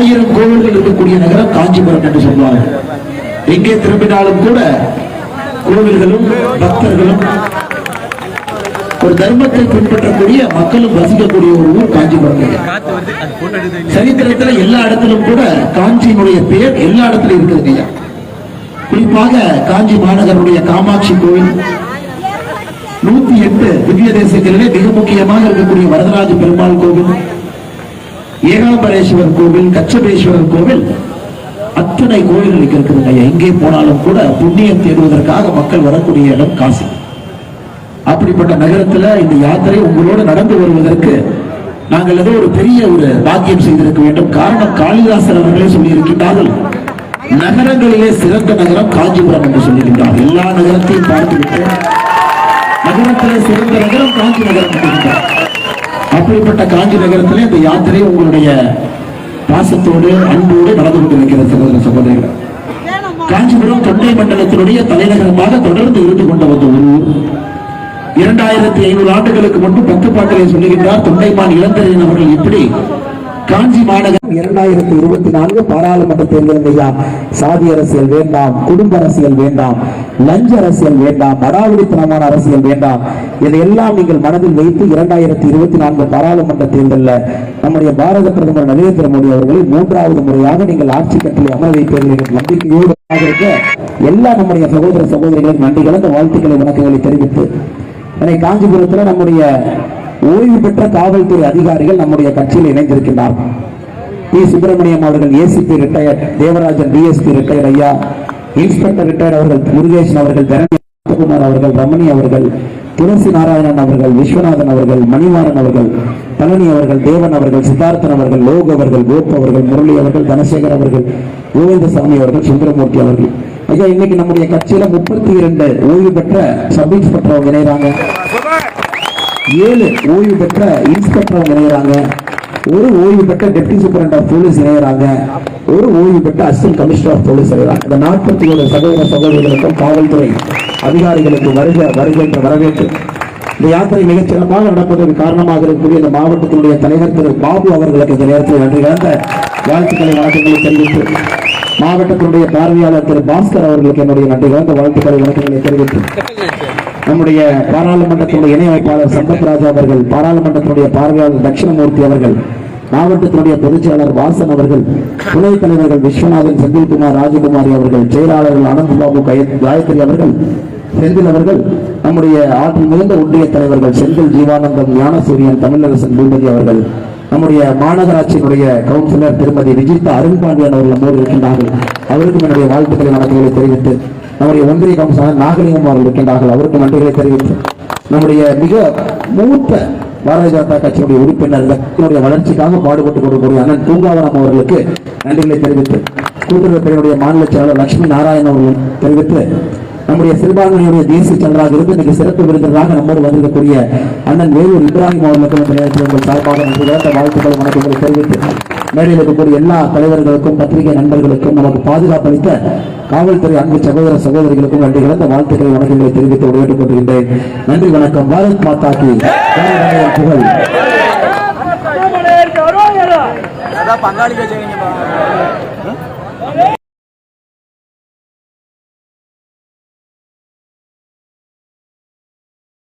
ஆயிரம் கோவில்கள் இருக்கக்கூடிய நகரம் காஞ்சிபுரம் என்று சொல்வார்கள். எங்கே திரும்பினாலும் கூட கோவில்களும் பக்தர்களும் ஒரு தர்மத்தை பின்பற்றக்கூடிய மக்களும் வசிக்கக்கூடிய ஒரு ஊர் காஞ்சிபுரம் சரித்திரத்துல எல்லா இடத்திலும் கூட காஞ்சியினுடைய பெயர் எல்லா இடத்திலும் இருக்குது ஐயா குறிப்பாக காஞ்சி மாநகருடைய காமாட்சி கோவில் நூத்தி எட்டு திவ்ய தேசங்களிலே மிக முக்கியமாக இருக்கக்கூடிய வரதராஜ பெருமாள் கோவில் ஏகாம்பரேஸ்வரர் கோவில் கச்சபேஸ்வரர் கோவில் அத்தனை கோயில்கள் இருக்கிறது ஐயா. எங்கே போனாலும் கூட புண்ணியம் தேடுவதற்காக மக்கள் வரக்கூடிய இடம் காசி. அப்படிப்பட்ட நகரத்துல இந்த யாத்திரை உங்களோடு நடந்து வருவதற்கு நாங்கள் ஏதோ ஒரு பெரிய ஒரு பாக்கியம் செய்திருக்க வேண்டும். காரணம் காளிதாசர் அவர்களே சொல்லியிருக்கின்றார்கள் நகரங்களிலே சிறந்த நகரம் காஞ்சிபுரம் என்று சொல்லுகின்றார் எல்லா நகரத்தையும் பார்த்துவிட்டு நகரத்திலே சிறந்த நகரம் காஞ்சி நகரம் என்கின்றார் அப்படிப்பட்ட காஞ்சி நகரத்திலே இந்த யாத்திரை உங்களுடைய பாசத்தோடு அன்போடு நடந்து கொண்டிருக்கிறது சகோதர சகோதரிகள். காஞ்சிபுரம் தொண்டை மண்டலத்தினுடைய தலைநகரமாக தொடர்ந்து இருந்து கொண்ட ஒரு ஊர். இரண்டாயிரத்தி ஐநூறு ஆண்டுகளுக்கு முன்பு பத்துப்பாட்டிலே சொல்லுகின்றார் தொண்டைமான் இளந்தரையன் அவர்கள் எப்படி காஞ்சி மாநகரம் இரண்டாயிரத்தி இருபத்தி நான்கு பாராளுமன்ற தேர்தல் ஐயா சாதி அரசியல் வேண்டாம் குடும்ப அரசியல் வேண்டாம் லஞ்ச அரசியல் வேண்டாம் அடாவடித்தனமான அரசியல் வேண்டாம். இதையெல்லாம் நீங்கள் மனதில் வைத்து இரண்டாயிரத்தி இருபத்தி நான்கு பாராளுமன்ற தேர்தலில் நம்முடைய பாரத பிரதமர் நரேந்திர மோடி அவர்களை மூன்றாவது முறையாக நீங்கள் ஆட்சி கட்டில் அமர வைப்பீர்கள் என்ற நம்பிக்கையோடு இருக்க எல்லா நம்முடைய சகோதர சகோதரிகளின் நன்றி கலந்த வாழ்த்துக்களை வணக்கங்களை தெரிவித்து என்னை காஞ்சிபுரத்தில் நம்முடைய ஓய்வு பெற்ற காவல்துறை அதிகாரிகள் நம்முடைய கட்சியில் இணைந்திருக்கின்றார். பி. சுப்பிரமணியம் அவர்கள் ACP retired Devarajan DSP retired ஐயா இன்ஸ்பெக்டர் ரிட்டையர்ட் அவர்கள் முருகேசன் அவர்கள் தரணிகுமார் அவர்கள் ரமணி அவர்கள் துளசி நாராயணன் அவர்கள் விஸ்வநாதன் அவர்கள் மணிமாறன் அவர்கள் பழனி அவர்கள் தேவன் அவர்கள் சித்தார்த்தன் அவர்கள் லோக் அவர்கள் கோப் அவர்கள் முரளி அவர்கள் தனசேகர் அவர்கள் கோவிந்தசாமி அவர்கள் சுந்தரமூர்த்தி அவர்கள். ஐயா இன்னைக்கு நம்முடைய கட்சியில முப்பத்தி இரண்டு ஓய்வு பெற்ற சப் இன்ஸ்பெக்டர் அவங்க இணைகிறாங்க ஏழு ஓய்வு பெற்ற இன்ஸ்பெக்டர் அவங்க இணைகிறாங்க ஒரு ஓய்வு பெற்ற டெப்டி சூப்பரண்ட் ஆஃப் போலீஸ் இணைகிறாங்க ஒரு ஓய்வு பெற்ற அசிஸ்டன்ட் கமிஷனர் ஆஃப் போலீஸ் இணைகிறாங்க இந்த நாற்பத்தி ஏழு சகோதர சகோதரிகளுக்கும் காவல்துறை அதிகாரிகளுக்கு வருக வருகின்ற வரவேற்பு வரவேற்று. இந்த யாத்திரை மிகச் சிறப்பாக நடப்பதற்கு காரணமாக இருக்கக்கூடிய இந்த மாவட்டத்தினுடைய தலைவர் திரு பாபு அவர்களுக்கு இந்த நேரத்தில் நன்றி கலந்த வாழ்த்துக்களை வணக்கங்களை தெரிவித்து மாவட்டத்தினுடைய பார்வையாளர் திரு பாஸ்கர் அவர்களுக்கு என்னுடைய நன்றி கலந்த வாழ்த்துக்களை வணக்கங்களை தெரிவித்து. நம்முடைய பாராளுமன்றத்தினுடைய இணையமைப்பாளர் சம்பத் ராஜா அவர்கள் பாராளுமன்றத்தினுடைய பார்வையாளர் தட்சிணமூர்த்தி அவர்கள் மாவட்டத்தினுடைய பொதுச்செயலாளர் வாசன் அவர்கள் துணைத் தலைவர்கள் விஸ்வநாதன் செந்தில்குமார் ராஜகுமாரி அவர்கள் செயலாளர்கள் அனந்த் பாபு காயத்ரி அவர்கள் செந்தில் அவர்கள் நம்முடைய ஆற்றல் மிகுந்த ஒன்றிய தலைவர்கள் செந்தில் ஜீவானந்தம் ஞானசூரியன் தமிழரசன் பூபதி அவர்கள் நம்முடைய மாநகராட்சியினுடைய கவுன்சிலர் திருமதி விஜிதா அருண்பாண்டியன் அவர்கள் நம்மோடு இருக்கின்றார்கள். அவருக்கும் என்னுடைய வாழ்த்துக்களை நடத்துகளை தெரிவித்து நம்முடைய ஒன்றிய கவுன்சிலர் நாகலிங்கம் அவர்கள் இருக்கின்றார்கள். அவருக்கு நன்றிகளை தெரிவித்து நம்முடைய மிக மூத்த பாரதிய ஜனதா கட்சியினுடைய உறுப்பினர் இந்த வளர்ச்சிக்காக பாடுபட்டுக் கொடுக்கக்கூடிய அண்ணன் தூங்காவரம் அவர்களுக்கு நன்றிகளை தெரிவித்து கூட்டுறவு துறையினுடைய மாநில செயலாளர் லட்சுமி நாராயணன் அவர்கள் தெரிவித்து நம்முடைய சிறுபான்மையுடைய தேசிய சென்றாக இருந்து இன்னைக்கு சிறப்பு விருந்தினராக நம்மோடு வந்திருக்கக்கூடிய அண்ணன் வேலூர் இப்ராஹிம் அவர்களுக்கும் உங்கள் சார்பாக நன்றி வாழ்த்துக்களை வணக்கங்களை தெரிவித்து மேடையில் இருக்கக்கூடிய எல்லா தலைவர்களுக்கும் பத்திரிகை நண்பர்களுக்கும் நமக்கு பாதுகாப்பு அளித்த காவல்துறை அன்பு சகோதர சகோதரிகளுக்கும் நன்றி. கலந்த வாழ்த்துக்களை வணக்கங்களை தெரிவித்து விடைபெற்றுக் கொண்டிருக்கின்றேன் நன்றி வணக்கம். பாரத் மாதா கி புகழ். பங்காளிக்க செய்யுங்க